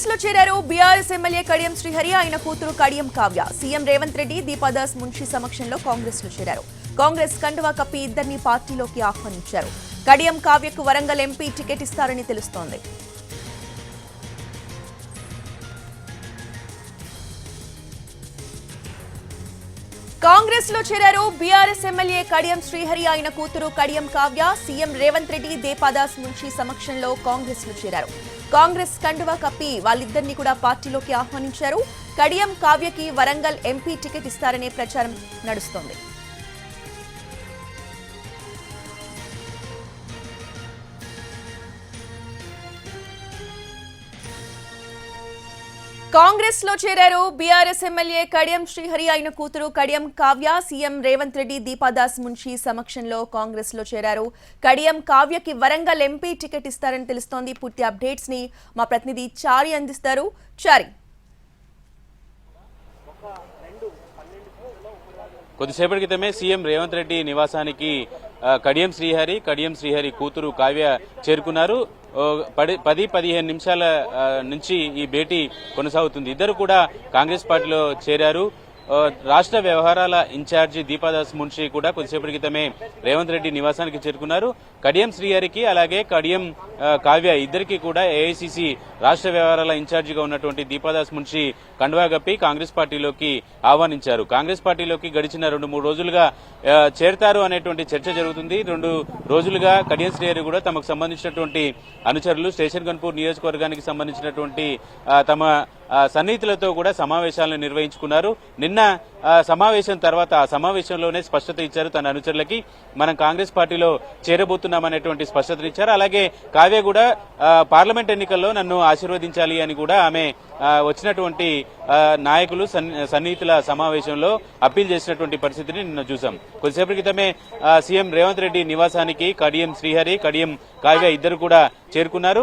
కాంగ్రెస్లో చేరారు BRS MLA Kadiyam Srihari ఆయన కూతురు కడియం కావ్య. సీఎం రేవంత్ రెడ్డి దీపాదాస్ మున్షి సమక్షంలో కాంగ్రెస్లో చేరారు. కాంగ్రెస్ కండువా కప్పి ఇద్దరిని పార్టీలోకి ఆహ్వానించారు. కడియం కావ్యకు వరంగల్ ఎంపీ టికెట్ ఇస్తారని తెలుస్తోంది. కాంగ్రెస్లో చేరారు బీఆర్ఎస్ ఎమ్మెల్యే కడియం శ్రీహరి. ఆయన కూతురు కడియం కావ్య సీఎం రేవంత్ రెడ్డి దేపాదాస్ మున్షి సమక్షంలో కాంగ్రెస్లో చేరారు. కాంగ్రెస్ కండువా కప్పి వాళ్ళిద్దరిని కూడా పార్టీలోకి ఆహ్వానించారు. కడియం కావ్యకి వరంగల్ ఎంపీ టికెట్ ఇస్తారనే ప్రచారం నడుస్తోంది. కాంగ్రెస్లో చేరారు బీఆర్ఎస్ ఎమ్మెల్యే కడియం శ్రీహరి ఆయన కూతురు కడియం కావ్య. సీఎం రేవంత్ రెడ్డి దీపాదాస్ మున్షి సమక్షంలో కాంగ్రెస్లో చేరారు. కడియం కావ్యకి వరంగల్ ఎంపీ టికెట్ ఇస్తారని తెలుస్తోంది. పూర్తి అప్డేట్స్ని మా ప్రతినిధి చారి అందిస్తారు. చారి. కొద్దిసేపటి క్రితమే సీఎం రేవంత్ రెడ్డి నివాసానికి కడియం శ్రీహరి కడియం శ్రీహరి కూతురు కావ్య చేరుకున్నారు. పది పది పదిహేను నిమిషాల నుంచి ఈ భేటీ కొనసాగుతుంది. ఇద్దరు కూడా కాంగ్రెస్ పార్టీలో చేరారు. రాష్ట్ర వ్యవహారాల ఇన్ఛార్జి దీపాదాస్ మున్షి కూడా కొద్దిసేపటి క్రితమే రేవంత్ రెడ్డి నివాసానికి చేరుకున్నారు. కడియం శ్రీహరికి అలాగే కడియం కావ్య ఇద్దరికి కూడా ఏఐసిసి రాష్ట్ర వ్యవహారాల ఇన్ఛార్జిగా ఉన్నటువంటి దీపాదాస్ మున్షి కండువా గప్పి కాంగ్రెస్ పార్టీలోకి ఆహ్వానించారు. కాంగ్రెస్ పార్టీలోకి గడిచిన రెండు మూడు రోజులుగా చేరతారు అనేటువంటి చర్చ జరుగుతుంది. రెండు రోజులుగా కడియం శ్రీహరి కూడా తమకు సంబంధించినటువంటి అనుచరులు స్టేషన్ కన్పూర్ నియోజకవర్గానికి సంబంధించినటువంటి తమ సన్నిహితులతో కూడా సమావేశాలను నిర్వహించుకున్నారు. నిన్న సమావేశం తర్వాత ఆ సమావేశంలోనే స్పష్టత ఇచ్చారు తన అనుచరులకి. మనం కాంగ్రెస్ పార్టీలో చేరబోతున్నామనేటువంటి స్పష్టతనిచ్చారు. అలాగే కావ్య కూడా పార్లమెంట్ ఎన్నికల్లో నన్ను ఆశీర్వదించాలి అని కూడా ఆమె వచ్చినటువంటి నాయకులు సన్- సన్నిహితుల సమావేశంలో అప్పీల్ చేసినటువంటి పరిస్థితిని నిన్న చూసాం కొద్దిసేపటి క్రితమే సీఎం రేవంత్ రెడ్డి నివాసానికి కడియం శ్రీహరి కడియం కావ్య ఇద్దరు కూడా చేరుకున్నారు.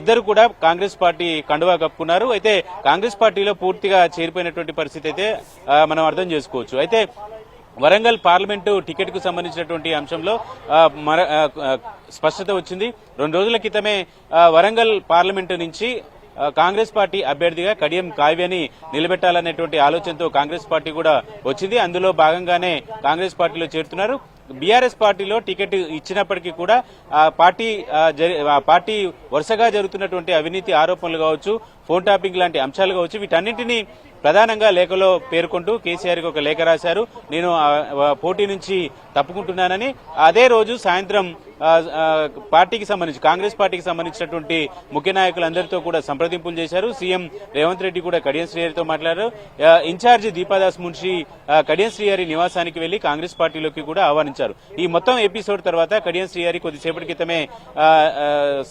ఇద్దరు కూడా కాంగ్రెస్ పార్టీ కండువా కప్పుకున్నారు. అయితే కాంగ్రెస్ పార్టీలో పూర్తిగా చేరిపోయినటువంటి పరిస్థితి అయితే మనం అర్థం చేసుకోవచ్చు. అయితే వరంగల్ పార్లమెంటు టికెట్కు సంబంధించినటువంటి అంశంలో మర- స్పష్టత వచ్చింది. రెండు రోజుల క్రితమే వరంగల్ పార్లమెంటు నుంచి కాంగ్రెస్ పార్టీ అభ్యర్థిగా కడియం కావ్యని నిలబెట్టాలనేటువంటి ఆలోచనతో కాంగ్రెస్ పార్టీ కూడా వచ్చింది. అందులో భాగంగానే కాంగ్రెస్ పార్టీలో చేరుతున్నారు. బీఆర్ఎస్ పార్టీలో టికెట్ ఇచ్చినప్పటికీ కూడా ఆ పార్టీ జరి- పార్టీ వరుసగా జరుగుతున్నటువంటి అవినీతి ఆరోపణలు కావచ్చు ఫోన్ టాపింగ్ లాంటి అంశాలు కావచ్చు వీటన్నింటినీ ప్రధానంగా లేఖలో పేర్కొంటూ కేసీఆర్కి ఒక లేఖ రాశారు. నేను పోటీ నుంచి తప్పుకుంటున్నానని. అదే రోజు సాయంత్రం పార్టీకి సంబంధించి కాంగ్రెస్ పార్టీకి సంబంధించినటువంటి ముఖ్య నాయకులందరితో కూడా సంప్రదింపులు చేశారు. సీఎం రేవంత్ రెడ్డి కూడా కడియం శ్రీహరితో మాట్లాడారు. ఇన్ఛార్జి దీపాదాస్ మున్షి కడియం శ్రీహరి నివాసానికి వెళ్ళి కాంగ్రెస్ పార్టీలోకి కూడా ఆహ్వానించారు. ఈ మొత్తం ఎపిసోడ్ తర్వాత కడియం శ్రీహరి కొద్దిసేపటి క్రితమే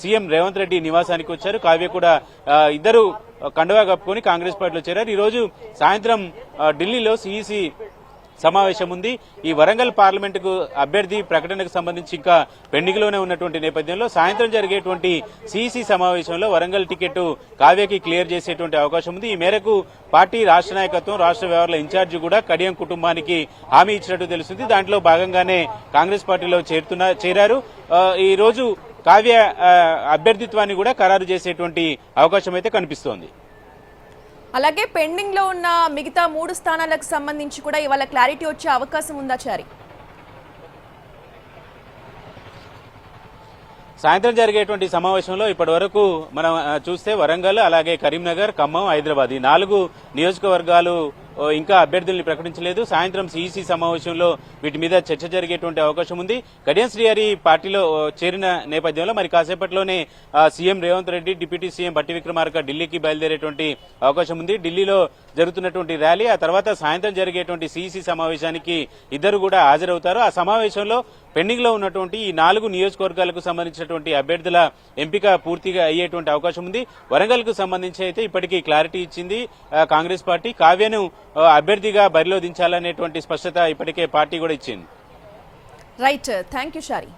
సీఎం రేవంత్ రెడ్డి నివాసానికి వచ్చారు. కావ్య కూడా ఇద్దరు కండువా కప్పుకొని కాంగ్రెస్ పార్టీలో చేరారు. ఈరోజు సాయంత్రం ఢిల్లీలో సిఈసి సమావేశం ఉంది. ఈ వరంగల్ పార్లమెంటుకు అభ్యర్థి ప్రకటనకు సంబంధించి ఇంకా పెండింగ్లోనే ఉన్నటువంటి నేపథ్యంలో సాయంత్రం జరిగేటువంటి సీసీ సమావేశంలో వరంగల్ టికెట్ కావ్యకి క్లియర్ చేసేటువంటి అవకాశం ఉంది. ఈ మేరకు పార్టీ రాష్ట్ర నాయకత్వం రాష్ట్ర వ్యవహారాల ఇన్ఛార్జి కూడా కడియం కుటుంబానికి హామీ ఇచ్చినట్టు తెలుస్తుంది. దాంట్లో భాగంగానే కాంగ్రెస్ పార్టీలో చేరుతున్న చేరారు. ఈరోజు ఈ రోజు కావ్య అభ్యర్థిత్వాన్ని కూడా ఖరారు చేసేటువంటి అవకాశం అయితే కనిపిస్తోంది. అలాగే పెండింగ్లో ఉన్న మిగతా మూడు స్థానాలకు సంబంధించి కూడా ఇవాళ క్లారిటీ వచ్చే అవకాశం ఉందా చారి? సాయంత్రం జరిగేటువంటి సమావేశంలో ఇప్పటి వరకు మనం చూస్తే వరంగల్ అలాగే కరీంనగర్ ఖమ్మం హైదరాబాద్ ఈ నాలుగు నియోజకవర్గాలు ఇంకా అభ్యర్థుల్ని ప్రకటించలేదు. సాయంత్రం సిఈసీ సమావేశంలో వీటి మీద చర్చ జరిగేటువంటి అవకాశం ఉంది. కడియం శ్రీహరి పార్టీలో చేరిన నేపథ్యంలో మరి కాసేపట్లోనే CM Revanth Reddy deputy CM Bhatti Vikramarka ఢిల్లీకి బయలుదేరేటువంటి అవకాశం ఉంది. ఢిల్లీలో జరుగుతున్నటువంటి ర్యాలీ ఆ తర్వాత సాయంత్రం జరిగేటువంటి సిఈసీ సమావేశానికి ఇద్దరు కూడా హాజరవుతారు. ఆ సమావేశంలో పెండింగ్లో ఉన్నటువంటి ఈ నాలుగు నియోజకవర్గాలకు సంబంధించినటువంటి అభ్యర్థుల ఎంపిక పూర్తిగా అయ్యేటువంటి అవకాశం ఉంది. వరంగల్కు సంబంధించి అయితే ఇప్పటికీ క్లారిటీ ఇచ్చింది కాంగ్రెస్ పార్టీ. కావ్యను అభ్యర్థిగా బరిలో దించాలనేటువంటి స్పష్టత ఇప్పటికే పార్టీ కూడా ఇచ్చింది. Right thank you షారీ